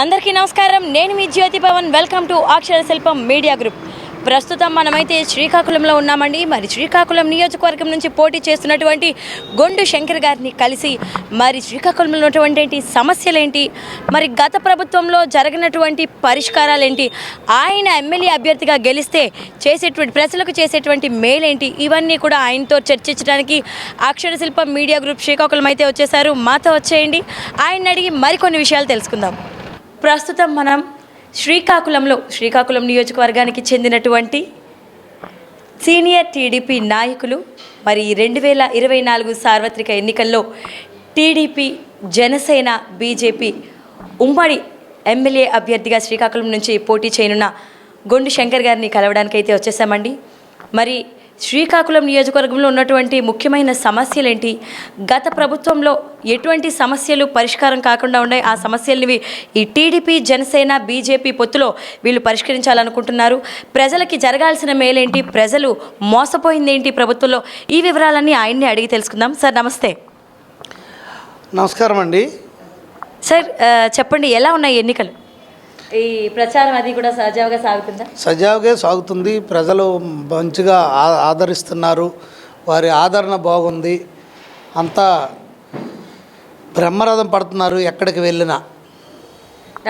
అందరికీ నమస్కారం. నేను మీ Jyothi Pavan. Welcome to Akshara Shilpam media group ప్రస్తుతం మనమైతే శ్రీకాకుళంలో ఉన్నామండి. మరి శ్రీకాకుళం నియోజకవర్గం నుంచి పోటీ చేస్తున్నటువంటి గొండు శంకర్ గారిని కలిసి మరి శ్రీకాకుళంలో ఉన్నటువంటి ఏంటి సమస్యలేంటి? మరి గత ప్రభుత్వంలో జరిగినటువంటి పరిష్కారాలేంటి? ఆయన ఎమ్మెల్యే అభ్యర్థిగా గెలిస్తే చేసేటువంటి ప్రజలకు చేసేటువంటి మేలేంటి? ఇవన్నీ కూడా ఆయనతో చర్చించడానికి అక్షర శిల్పం మీడియా గ్రూప్ శ్రీకాకుళం అయితే వచ్చేసారు. మాతో వచ్చేయండి. ఆయన అడిగి మరికొన్ని విషయాలు తెలుసుకుందాం. ప్రస్తుతం మనం శ్రీకాకుళంలో శ్రీకాకుళం నియోజకవర్గానికి చెందినటువంటి సీనియర్ టీడీపీ నాయకులు మరి రెండు వేల ఇరవై నాలుగు సార్వత్రిక ఎన్నికల్లో టీడీపీ జనసేన బీజేపీ ఉమ్మడి ఎమ్మెల్యే అభ్యర్థిగా శ్రీకాకుళం నుంచి పోటీ చేయనున్న గొండు శంకర్ గారిని కలవడానికి అయితే వచ్చేసామండి. మరి శ్రీకాకుళం నియోజకవర్గంలో ఉన్నటువంటి ముఖ్యమైన సమస్యలేంటి? గత ప్రభుత్వంలో ఎటువంటి సమస్యలు పరిష్కారం కాకుండా ఉన్నాయి? ఆ సమస్యల్ని ఈ టీడీపీ జనసేన బీజేపీ పొత్తులో వీళ్ళు పరిష్కరించాలనుకుంటున్నారు. ప్రజలకి జరగాల్సిన మేలేంటి? ప్రజలు మోసపోయిందేంటి ప్రభుత్వంలో? ఈ వివరాలన్నీ ఆయన్ని అడిగి తెలుసుకుందాం. సార్ నమస్తే. నమస్కారం అండి సార్ చెప్పండి ఎలా ఉన్నాయి ఎన్నికలు? ఈ ప్రచారం అది కూడా సజావుగా సాగుతుందా? సజావుగా సాగుతుంది. ప్రజలు మంచిగా ఆదరిస్తున్నారు. వారి ఆదరణ బాగుంది. అంతా బ్రహ్మరథం పడుతున్నారు ఎక్కడికి వెళ్ళినా.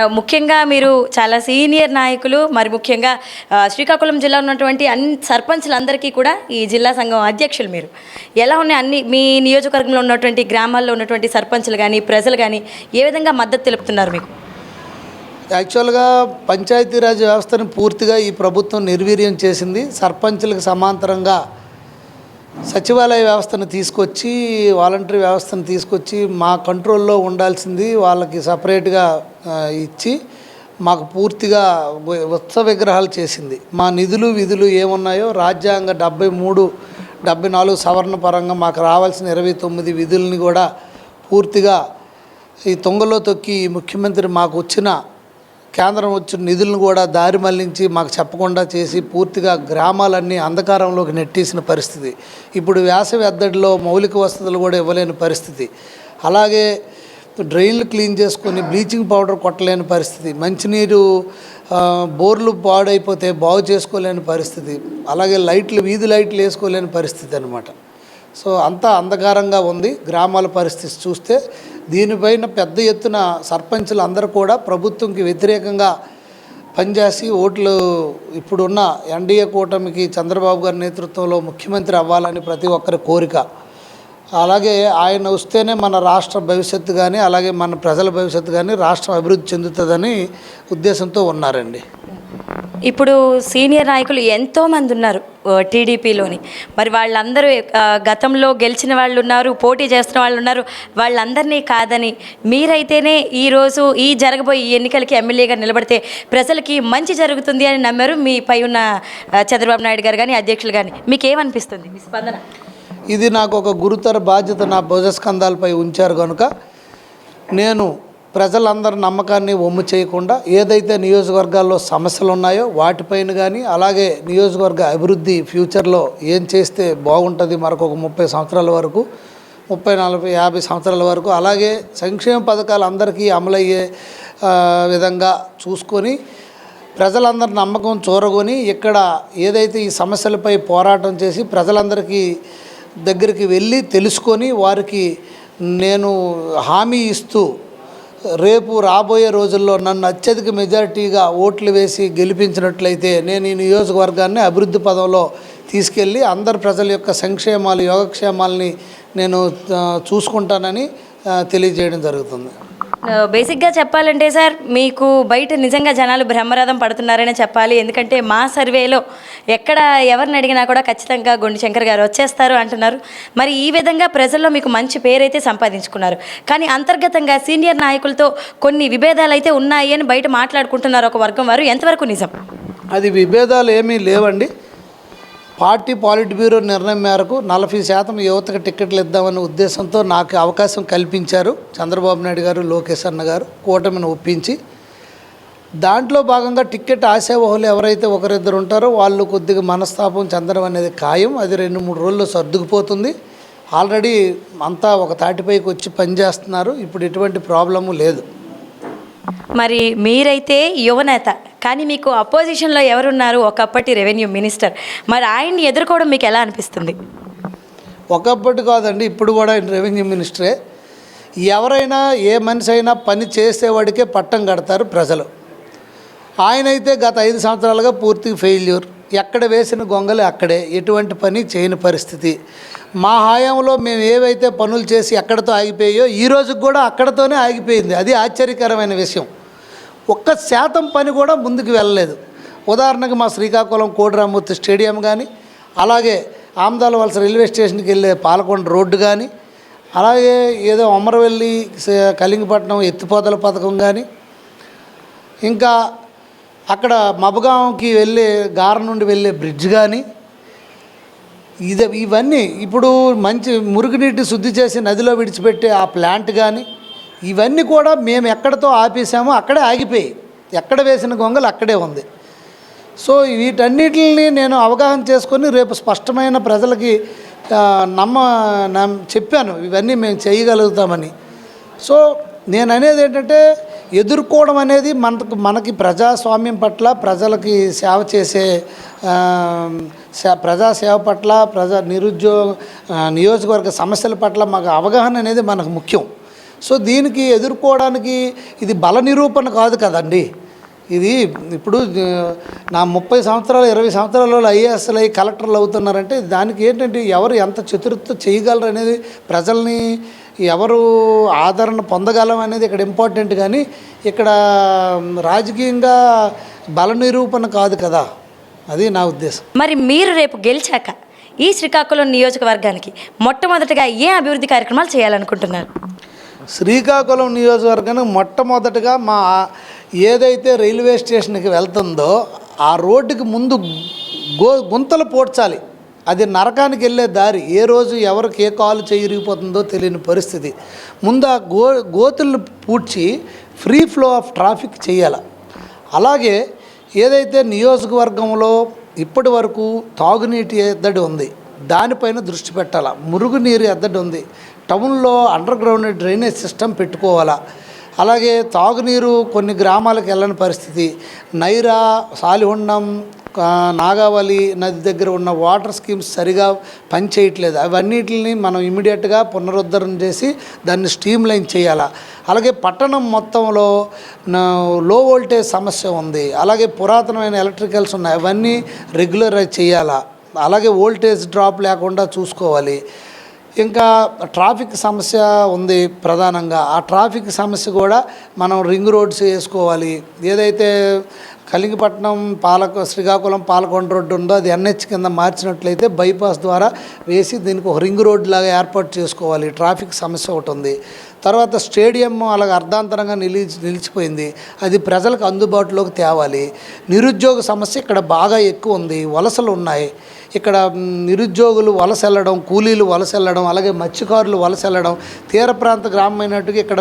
ముఖ్యంగా మీరు చాలా సీనియర్ నాయకులు మరి ముఖ్యంగా ఆ, శ్రీకాకుళం జిల్లా ఉన్నటువంటి అన్ని సర్పంచ్లందరికీ కూడా ఈ జిల్లా సంఘం అధ్యక్షులు మీరు. ఎలా ఉన్నాయి అన్ని మీ నియోజకవర్గంలో ఉన్నటువంటి గ్రామాల్లో ఉన్నటువంటి సర్పంచ్లు కానీ ప్రజలు కానీ ఏ విధంగా మద్దతు తెలుపుతున్నారు మీకు? యాక్చువల్గా పంచాయతీరాజ్ వ్యవస్థను పూర్తిగా ఈ ప్రభుత్వం నిర్వీర్యం చేసింది. సర్పంచులకు సమాంతరంగా సచివాలయ వ్యవస్థను తీసుకొచ్చి వాలంటరీ వ్యవస్థను తీసుకొచ్చి మా కంట్రోల్లో ఉండాల్సింది వాళ్ళకి సపరేట్గా ఇచ్చి మాకు పూర్తిగా ఉత్సవ విగ్రహాలు చేసింది. మా నిధులు విధులు ఏమున్నాయో రాజ్యాంగ డెబ్బై మూడు డెబ్బై నాలుగు సవరణ పరంగా మాకు రావాల్సిన ఇరవై తొమ్మిది విధుల్ని కూడా పూర్తిగా ఈ తొంగలో తొక్కి ఈ ముఖ్యమంత్రి మాకు వచ్చిన కేంద్రం వచ్చిన నిధులను కూడా దారి మళ్ళించి మాకు చెప్పకుండా చేసి పూర్తిగా గ్రామాలన్నీ అంధకారంలోకి నెట్టేసిన పరిస్థితి. ఇప్పుడు వేసవి ఎద్దడిలో మౌలిక వసతులు కూడా ఇవ్వలేని పరిస్థితి. అలాగే డ్రైన్లు క్లీన్ చేసుకొని బ్లీచింగ్ పౌడర్ కొట్టలేని పరిస్థితి. మంచినీరు బోర్లు పాడైపోతే బాగు చేసుకోలేని పరిస్థితి. అలాగే లైట్లు వీధి లైట్లు వేసుకోలేని పరిస్థితి అనమాట సో అంతా అంధకారంగా ఉంది. గ్రామాల పరిస్థితి చూస్తే దీనిపైన పెద్ద ఎత్తున సర్పంచులు అందరూ కూడా ప్రభుత్వంకి వ్యతిరేకంగా పనిచేసి ఓట్లు ఇప్పుడున్న ఎన్డీఏ కూటమికి చంద్రబాబు గారి నేతృత్వంలో ముఖ్యమంత్రి అవ్వాలని ప్రతి ఒక్కరి కోరిక. అలాగే ఆయన వస్తేనే మన రాష్ట్ర భవిష్యత్తు కానీ అలాగే మన ప్రజల భవిష్యత్తు కానీ రాష్ట్రం అభివృద్ధి చెందుతుందని ఉద్దేశంతో ఉన్నారండి. ఇప్పుడు సీనియర్ నాయకులు ఎంతోమంది ఉన్నారు టీడీపీలోని. మరి వాళ్ళందరూ గతంలో గెలిచిన వాళ్ళు ఉన్నారు పోటీ చేస్తున్న వాళ్ళు ఉన్నారు వాళ్ళందరినీ కాదని మీరైతేనే ఈరోజు ఈ జరగబోయే ఈ ఎన్నికలకి ఎమ్మెల్యేగా నిలబడితే ప్రజలకి మంచి జరుగుతుంది అని నమ్మారు మీ పై ఉన్న చంద్రబాబు నాయుడు గారు కానీ అధ్యక్షులు కానీ మీకు ఏమనిపిస్తుంది మీ స్పందన? ఇది నాకు ఒక గురుతర బాధ్యత నా భుజస్కంధాలపై ఉంచారు కనుక నేను ప్రజలందరి నమ్మకాన్ని ఒమ్ము చేయకుండా ఏదైతే నియోజకవర్గాల్లో సమస్యలు ఉన్నాయో వాటిపైన కానీ అలాగే నియోజకవర్గ అభివృద్ధి ఫ్యూచర్లో ఏం చేస్తే బాగుంటుంది మరొక ముప్పై సంవత్సరాల వరకు ముప్పై నలభై యాభై సంవత్సరాల వరకు అలాగే సంక్షేమ పథకాలు అందరికీ అమలయ్యే విధంగా చూసుకొని ప్రజలందరి నమ్మకం చూరగొని ఇక్కడ ఏదైతే ఈ సమస్యలపై పోరాటం చేసి ప్రజలందరికీ దగ్గరికి వెళ్ళి తెలుసుకొని వారికి నేను హామీ ఇస్తూ రేపు రాబోయే రోజుల్లో నన్ను అత్యధిక మెజారిటీగా ఓట్లు వేసి గెలిపించినట్లయితే నేను ఈ నియోజకవర్గాన్ని అభివృద్ధి పదంలో తీసుకెళ్ళి అందరు ప్రజల యొక్క సంక్షేమాలు యోగక్షేమాలని నేను చూసుకుంటానని తెలియజేయడం జరుగుతుంది. బేసిక్గా చెప్పాలంటే సార్ మీకు బయట నిజంగా జనాలు బ్రహ్మరథం పడుతున్నారనే చెప్పాలి. ఎందుకంటే మా సర్వేలో ఎక్కడ ఎవరిని అడిగినా కూడా ఖచ్చితంగా గుండి శంకర్ గారు వచ్చేస్తారు అంటున్నారు. మరి ఈ విధంగా ప్రజల్లో మీకు మంచి పేరైతే సంపాదించుకున్నారు. కానీ అంతర్గతంగా సీనియర్ నాయకులతో కొన్ని విభేదాలు అయితే ఉన్నాయి అని బయట మాట్లాడుకుంటున్నారు ఒక వర్గం వారు. ఎంతవరకు నిజం? అది విభేదాలు ఏమీ లేవండి. పార్టీ పాలిట్ బ్యూరో నిర్ణయం మేరకు నలభై శాతం యువతకు టికెట్లు ఇద్దామనే ఉద్దేశంతో నాకు అవకాశం కల్పించారు చంద్రబాబు నాయుడు గారు లోకేష్ అన్న గారు కూటమిని ఒప్పించి. దాంట్లో భాగంగా టికెట్ ఆశావహులు ఎవరైతే ఒకరిద్దరు ఉంటారో వాళ్ళు కొద్దిగా మనస్తాపం చెందడం అనేది ఖాయం. అది రెండు మూడు రోజుల్లో సర్దుకుపోతుంది. ఆల్రెడీ అంతా ఒక తాటిపైకి వచ్చి పనిచేస్తున్నారు. ఇప్పుడు ఎటువంటి ప్రాబ్లము లేదు. మరి మీరైతే యువనేత కానీ మీకు అపోజిషన్లో ఎవరున్నారు? ఒకప్పటి రెవెన్యూ మినిస్టర్ మరి ఆయన్ని ఎదుర్కోవడం మీకు ఎలా అనిపిస్తుంది? ఒకప్పటి కాదండి ఇప్పుడు కూడా ఆయన రెవెన్యూ మినిస్టరే ఎవరైనా ఏ మనిషి అయినా పని చేసేవాడికే పట్టం కడతారు ప్రజలు. ఆయన అయితే గత ఐదు సంవత్సరాలుగా పూర్తిగా ఫెయిల్యూర్ ఎక్కడ వేసిన గొంగలి అక్కడే. ఎటువంటి పని చేయని పరిస్థితి. మా హయాంలో మేము ఏవైతే పనులు చేసి ఎక్కడతో ఆగిపోయాయో ఈ రోజుకి కూడా అక్కడతోనే ఆగిపోయింది. అది ఆశ్చర్యకరమైన విషయం. ఒక్క శాతం పని కూడా ముందుకు వెళ్ళలేదు. ఉదాహరణకు మా శ్రీకాకుళం కోటిరామూర్తి స్టేడియం కానీ అలాగే ఆమదాల వలస రైల్వే స్టేషన్కి వెళ్ళే పాలకొండ రోడ్డు కానీ అలాగే ఏదో అమరవెల్లి కలింగపట్నం కళింగపట్నం ఎత్తిపోతల పథకం కానీ ఇంకా అక్కడ మబగాంకి వెళ్ళే గార నుండి వెళ్ళే బ్రిడ్జ్ కానీ ఇది ఇవన్నీ ఇప్పుడు మంచి మురుగునీటి శుద్ధి చేసి నదిలో విడిచిపెట్టే ఆ ప్లాంట్ కానీ ఇవన్నీ కూడా మేము ఎక్కడతో ఆపేసామో అక్కడే ఆగిపోయాయి. ఎక్కడ వేసిన గొంగలు అక్కడే ఉంది. సో వీటన్నిటిని నేను అవగాహన చేసుకొని రేపు స్పష్టమైన ప్రజలకి నమ్మ చెప్పాను. ఇవన్నీ మేము చేయగలుగుతామని. సో నేను అనేది ఏంటంటే ఎదుర్కోవడం అనేది మనకు మనకి ప్రజాస్వామ్యం పట్ల ప్రజలకి సేవ చేసే ప్రజాసేవ పట్ల ప్రజా నిరుద్యోగ నియోజకవర్గ సమస్యల పట్ల మాకు అవగాహన అనేది మనకు ముఖ్యం. సో దీనికి ఎదుర్కోవడానికి ఇది బల నిరూపణ కాదు కదండి. ఇది ఇప్పుడు నా ముప్పై సంవత్సరాలు ఇరవై సంవత్సరాలలో ఐఏఎస్లు అయ్యి కలెక్టర్లు అవుతున్నారంటే దానికి ఏంటంటే ఎవరు ఎంత చతురత చేయగలరు అనేది ప్రజల్ని ఎవరు ఆదరణ పొందగలం అనేది ఇక్కడ ఇంపార్టెంట్ కానీ ఇక్కడ రాజకీయంగా బల నిరూపణ కాదు కదా. అది నా ఉద్దేశం. మరి మీరు రేపు గెలిచాక ఈ శ్రీకాకుళం నియోజకవర్గానికి మొట్టమొదటిగా ఏ అభివృద్ధి కార్యక్రమాలు చేయాలనుకుంటున్నారు? శ్రీకాకుళం నియోజకవర్గానికి మొట్టమొదటగా మా ఏదైతే రైల్వే స్టేషన్కి వెళ్తుందో ఆ రోడ్డుకి ముందు గో గుంతలు పోడ్చాలి. అది నరకానికి వెళ్ళే దారి. ఏ రోజు ఎవరికి ఏ కాలు చేయిరిగిపోతుందో తెలియని పరిస్థితి. ముందు ఆ గో గోతులను పూడ్చి ఫ్రీ ఫ్లో ఆఫ్ ట్రాఫిక్ చేయాలి అలాగే ఏదైతే నియోజకవర్గంలో ఇప్పటి వరకు తాగునీటి ఎద్దడి ఉంది దానిపైన దృష్టి పెట్టాలి. మురుగునీరు ఎద్దడి ఉంది. టౌన్లో అండర్ గ్రౌండ్ డ్రైనేజ్ సిస్టమ్ పెట్టుకోవాలా. అలాగే తాగునీరు కొన్ని గ్రామాలకు వెళ్ళని పరిస్థితి. నైరా సాలిహుండం నాగావళి నది దగ్గర ఉన్న వాటర్ స్కీమ్స్ సరిగా పనిచేయట్లేదు. అవన్నిటిని మనం ఇమీడియట్గా పునరుద్ధరణ చేసి దాన్ని స్ట్రీమ్ లైన్ చేయాలా. అలాగే పట్టణం మొత్తంలో లో వోల్టేజ్ సమస్య ఉంది. అలాగే పురాతనమైన ఎలక్ట్రికల్స్ ఉన్నాయి. అవన్నీ రెగ్యులరైజ్ చేయాలా. అలాగే వోల్టేజ్ డ్రాప్ లేకుండా చూసుకోవాలి. ఇంకా ట్రాఫిక్ సమస్య ఉంది ప్రధానంగా. ఆ ట్రాఫిక్ సమస్య కూడా మనం రింగ్ రోడ్స్ వేసుకోవాలి. ఏదైతే కలింగపట్నం పాలక శ్రీకాకుళం పాలకొండ రోడ్డు ఉందో అది ఎన్హెచ్ కింద మార్చినట్లయితే బైపాస్ ద్వారా వేసి దీనికి ఒక రింగ్ రోడ్ లాగా ఏర్పాటు చేసుకోవాలి. ట్రాఫిక్ సమస్య ఒకటి ఉంది. తర్వాత స్టేడియం అలాగ అర్ధాంతరంగా నిలిచి నిలిచిపోయింది. అది ప్రజలకు అందుబాటులోకి తేవాలి. నిరుద్యోగ సమస్య ఇక్కడ బాగా ఎక్కువ ఉంది. వలసలు ఉన్నాయి. ఇక్కడ నిరుద్యోగులు వలస వెళ్ళడం కూలీలు వలస వెళ్ళడం అలాగే మత్స్యకారులు వలస వెళ్ళడం తీర ప్రాంత గ్రామమైనట్టుగా ఇక్కడ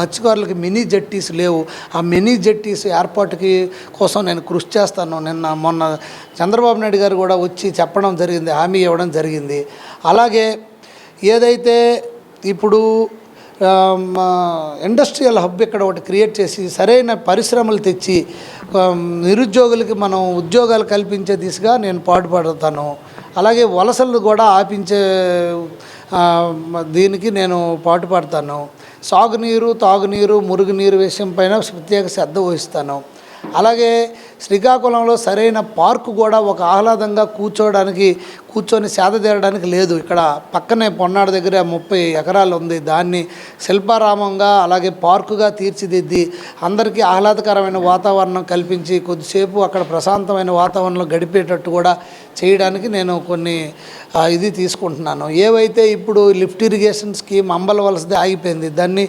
మత్స్యకారులకి మినీ జట్టీస్ లేవు. ఆ మినీ జట్టీస్ ఏర్పాటుకి కోసం నేను కృషి చేస్తాను. నిన్న మొన్న చంద్రబాబు నాయుడు గారు కూడా వచ్చి చెప్పడం జరిగింది హామీ ఇవ్వడం జరిగింది. అలాగే ఏదైతే ఇప్పుడు ఇండస్ట్రియల్ హబ్ ఇక్కడ ఒకటి క్రియేట్ చేసి సరైన పరిశ్రమలు తెచ్చి నిరుద్యోగులకి మనం ఉద్యోగాలు కల్పించే దిశగా నేను పాటుపడతాను. అలాగే వలసలు కూడా ఆపించే దీనికి నేను పాటుపడతాను. సాగునీరు తాగునీరు మురుగునీరు విషయం పైన ప్రత్యేక శ్రద్ధ వహిస్తాను. అలాగే శ్రీకాకుళంలో సరైన పార్కు కూడా ఒక ఆహ్లాదంగా కూర్చోవడానికి కూర్చొని సేద తీరడానికి లేదు. ఇక్కడ పక్కనే పొన్నాడు దగ్గర ముప్పై ఎకరాలు ఉంది. దాన్ని శిల్పారామంగా అలాగే పార్కుగా తీర్చిదిద్ది అందరికీ ఆహ్లాదకరమైన వాతావరణం కల్పించి కొద్దిసేపు అక్కడ ప్రశాంతమైన వాతావరణంలో గడిపేటట్టు కూడా చేయడానికి నేను కొన్ని ఇది తీసుకుంటున్నాను. ఏవైతే ఇప్పుడు లిఫ్ట్ ఇరిగేషన్ స్కీమ్ అంబలవలసది ఆగిపోయింది దాన్ని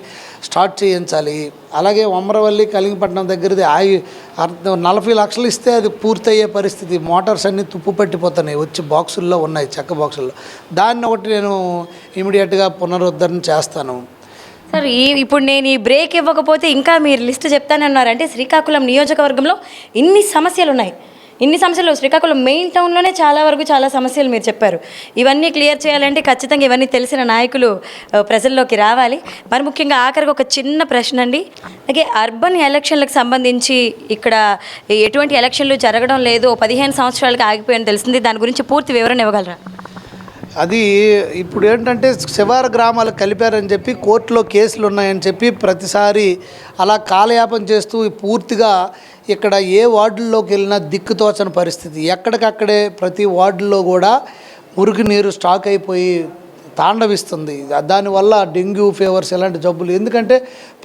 స్టార్ట్ చేయించాలి. అలాగే ఒమరవల్లి కలింగపట్నం దగ్గరది ఆగి అర్థం నలభై లక్షలు ఇస్తే అది పూర్తయ్యే పరిస్థితి. మోటార్స్ అన్నీ తుప్పు పట్టిపోతున్నాయి. వచ్చి బాక్సుల్లో ఉన్నాయి చెక్క బాక్సుల్లో. దాన్ని ఒకటి నేను ఇమీడియట్గా పునరుద్ధరణ చేస్తాను. సార్ ఈ ఇప్పుడు నేను ఈ బ్రేక్ ఇవ్వకపోతే ఇంకా మీరు లిస్ట్ చెప్తానన్నారంటే శ్రీకాకుళం నియోజకవర్గంలో ఇన్ని సమస్యలు ఉన్నాయి ఇన్ని సమస్యలు శ్రీకాకుళం మెయిన్ టౌన్లోనే చాలా వరకు చాలా సమస్యలు మీరు చెప్పారు. ఇవన్నీ క్లియర్ చేయాలంటే ఖచ్చితంగా ఇవన్నీ తెలిసిన నాయకులు ప్రజల్లోకి రావాలి. మరి ముఖ్యంగా ఆఖరికి ఒక చిన్న ప్రశ్న అండి. అలాగే అర్బన్ ఎలక్షన్లకు సంబంధించి ఇక్కడ ఎటువంటి ఎలక్షన్లు జరగడం లేదు. పదిహేను సంవత్సరాలకి ఆగిపోయాయని తెలిసింది. దాని గురించి పూర్తి వివరణ ఇవ్వగలరా? అది ఇప్పుడు ఏంటంటే శివారు గ్రామాలు కలిపారని చెప్పి కోర్టులో కేసులు ఉన్నాయని చెప్పి ప్రతిసారి అలా కాలయాపన చేస్తూ పూర్తిగా ఇక్కడ ఏ వార్డుల్లోకి వెళ్ళినా దిక్కుతోచని పరిస్థితి. ఎక్కడికక్కడే ప్రతి వార్డుల్లో కూడా మురికి నీరు స్టాక్ అయిపోయి తాండవిస్తుంది. దానివల్ల డెంగ్యూ ఫీవర్స్ ఇలాంటి జబ్బులు. ఎందుకంటే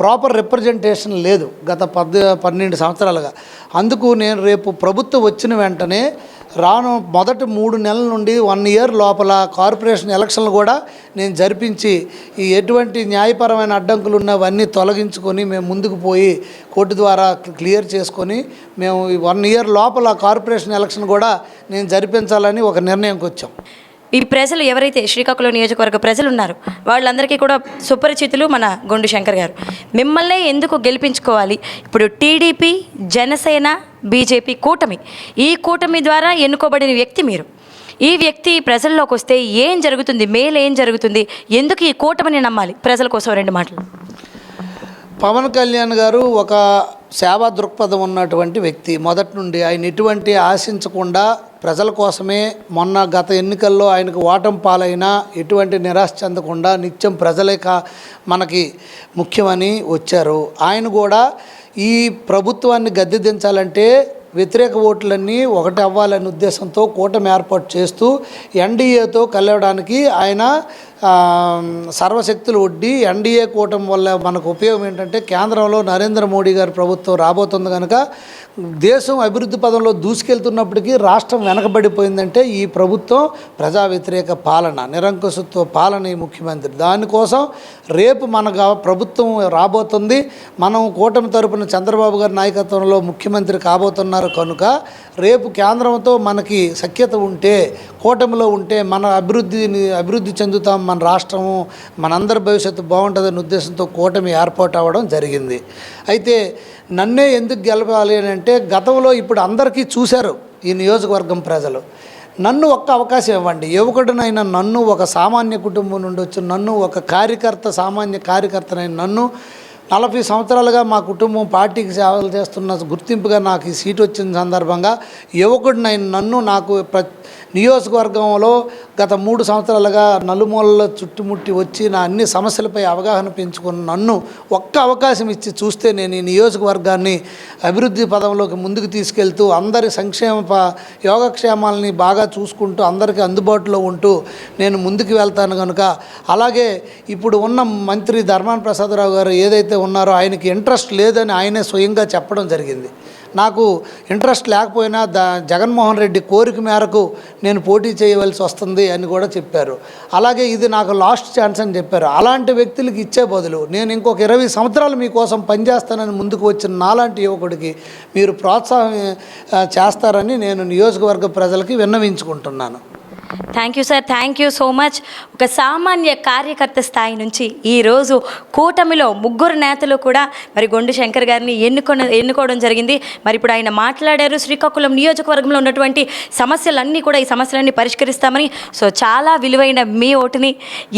ప్రాపర్ రిప్రజెంటేషన్ లేదు గత పద్ పన్నెండు సంవత్సరాలుగా. అందుకు నేను రేపు ప్రభుత్వం వచ్చిన వెంటనే రాను మొదటి మూడు నెలల నుండి వన్ ఇయర్ లోపల కార్పొరేషన్ ఎలక్షన్లు కూడా నేను జరిపించి ఈ ఎటువంటి న్యాయపరమైన అడ్డంకులు ఉన్నవన్నీ తొలగించుకొని మేము ముందుకు పోయి కోర్టు ద్వారా క్లియర్ చేసుకొని మేము వన్ ఇయర్ లోపల కార్పొరేషన్ ఎలక్షన్ కూడా నేను జరిపించాలని ఒక నిర్ణయంకి వచ్చాం ఈ ప్రజలు ఎవరైతే శ్రీకాకుళం నియోజకవర్గ ప్రజలు ఉన్నారు వాళ్ళందరికీ కూడా సుపరిచితులు మన గొండు శంకర్ గారు. మిమ్మల్నే ఎందుకు గెలిపించుకోవాలి? ఇప్పుడు టీడీపీ జనసేన బీజేపీ కూటమి ఈ కూటమి ద్వారా ఎన్నుకోబడిన వ్యక్తి మీరు. ఈ వ్యక్తి ప్రజల్లోకి వస్తే ఏం జరుగుతుంది? మేలు ఏం జరుగుతుంది? ఎందుకు ఈ కూటమిని నమ్మాలి? ప్రజల కోసం రెండు మాటలు. పవన్ కళ్యాణ్ గారు ఒక సేవా దృక్పథం ఉన్నటువంటి వ్యక్తి. మొదటి నుండి ఆయన ఎటువంటి ఆశించకుండా ప్రజల కోసమే మొన్న గత ఎన్నికల్లో ఆయనకు ఓటం పాలైనా ఎటువంటి నిరాశ చెందకుండా నిత్యం ప్రజలే కా మనకి ముఖ్యమని వచ్చారు. ఆయన కూడా ఈ ప్రభుత్వాన్ని గద్దె దించాలంటే వ్యతిరేక ఓట్లన్నీ ఒకటి అవ్వాలనే ఉద్దేశంతో కూటమి ఏర్పాటు చేస్తూ ఎన్డీఏతో కలవడానికి ఆయన సర్వశక్తులు ఒడ్డి ఎన్డీఏ కూటమి వల్ల మనకు ఉపయోగం ఏంటంటే కేంద్రంలో నరేంద్ర మోడీ గారి ప్రభుత్వం రాబోతుంది కనుక దేశం అభివృద్ధి పదంలో దూసుకెళ్తున్నప్పటికీ రాష్ట్రం వెనకబడిపోయిందంటే ఈ ప్రభుత్వం ప్రజా వ్యతిరేక పాలన నిరంకుశత్వ పాలన ఈ ముఖ్యమంత్రి. దానికోసం రేపు మనకు ప్రభుత్వం రాబోతుంది. మనం కూటమి తరపున చంద్రబాబు గారి నాయకత్వంలో ముఖ్యమంత్రి కాబోతున్నారు కనుక రేపు కేంద్రంతో మనకి సఖ్యత ఉంటే కూటమిలో ఉంటే మన అభివృద్ధిని అభివృద్ధి చెందుతాం మన రాష్ట్రము మనందరి భవిష్యత్తు బాగుంటుందనే ఉద్దేశంతో కూటమి ఏర్పాటు అవ్వడం జరిగింది. అయితే నన్నే ఎందుకు గెలపాలి అని అంటే గతంలో ఇప్పుడు అందరికీ చూశారు ఈ నియోజకవర్గం ప్రజలు. నన్ను ఒక్క అవకాశం ఇవ్వండి. యువకుడినైన నన్ను ఒక సామాన్య కుటుంబం నుండి వచ్చిన నన్ను ఒక కార్యకర్త సామాన్య కార్యకర్తనైన నన్ను నలభై సంవత్సరాలుగా మా కుటుంబం పార్టీకి సేవలు చేస్తున్న గుర్తింపుగా నాకు ఈ సీట్ వచ్చిన సందర్భంగా యువకుడినైన నన్ను నాకు ప్ర నియోజకవర్గంలో గత మూడు సంవత్సరాలుగా నలుమూలలో చుట్టుముట్టి వచ్చి నా అన్ని సమస్యలపై అవగాహన పెంచుకున్న నన్ను ఒక్క అవకాశం ఇచ్చి చూస్తే నేను ఈ నియోజకవర్గాన్ని అభివృద్ధి పదంలోకి ముందుకు తీసుకెళ్తూ అందరి సంక్షేమ యోగక్షేమాలని బాగా చూసుకుంటూ అందరికీ అందుబాటులో ఉంటూ నేను ముందుకు వెళ్తాను కనుక అలాగే ఇప్పుడు ఉన్న మంత్రి ధర్మాన ప్రసాదరావు గారు ఏదైతే ఉన్నారో ఆయనకి ఇంట్రెస్ట్ లేదని ఆయనే స్వయంగా చెప్పడం జరిగింది. నాకు ఇంట్రెస్ట్ లేకపోయినా ద జగన్మోహన్ రెడ్డి కోరిక మేరకు నేను పోటీ చేయవలసి వస్తుంది అని కూడా చెప్పారు. అలాగే ఇది నాకు లాస్ట్ ఛాన్స్ అని చెప్పారు. అలాంటి వ్యక్తులకి ఇచ్చే బదులు నేను ఇంకొక ఇరవై సంవత్సరాలు మీకోసం పనిచేస్తానని ముందుకు వచ్చిన నాలాంటి యువకుడికి మీరు ప్రోత్సాహం చేస్తారని నేను నియోజకవర్గ ప్రజలకి విన్నవించుకుంటున్నాను. Thank you sir thank you so much ఒక సామాన్య కార్యకర్త స్థాయి నుంచి ఈరోజు కూటమిలో ముగ్గురు నేతలు కూడా మరి గొండు శంకర్ గారిని ఎన్నుకొని ఎన్నుకోవడం జరిగింది. మరి ఇప్పుడు ఆయన మాట్లాడారు. శ్రీకాకుళం నియోజకవర్గంలో ఉన్నటువంటి సమస్యలన్నీ కూడా ఈ సమస్యలన్నీ పరిష్కరిస్తామని. సో చాలా విలువైన మీ ఓటుని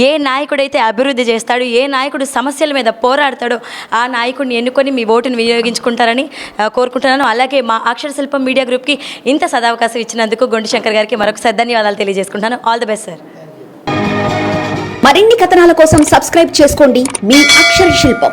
ఏ నాయకుడైతే అభివృద్ధి చేస్తాడో ఏ నాయకుడు సమస్యల మీద పోరాడతాడో ఆ నాయకుడిని ఎన్నుకొని మీ ఓటుని వినియోగించుకుంటారని కోరుకుంటున్నాను. అలాగే మా అక్షర శిల్పం మీడియా గ్రూప్కి ఇంత సదావకాశం ఇచ్చినందుకు గొండు శంకర్ గారికి మరొకసారి ధన్యవాదాలు తెలియజేసుకుంటాను ఆల్ ది బెస్ట్ సార్ మరిన్ని కథనాల కోసం సబ్స్క్రైబ్ చేసుకోండి మీ అక్షర శిల్పం.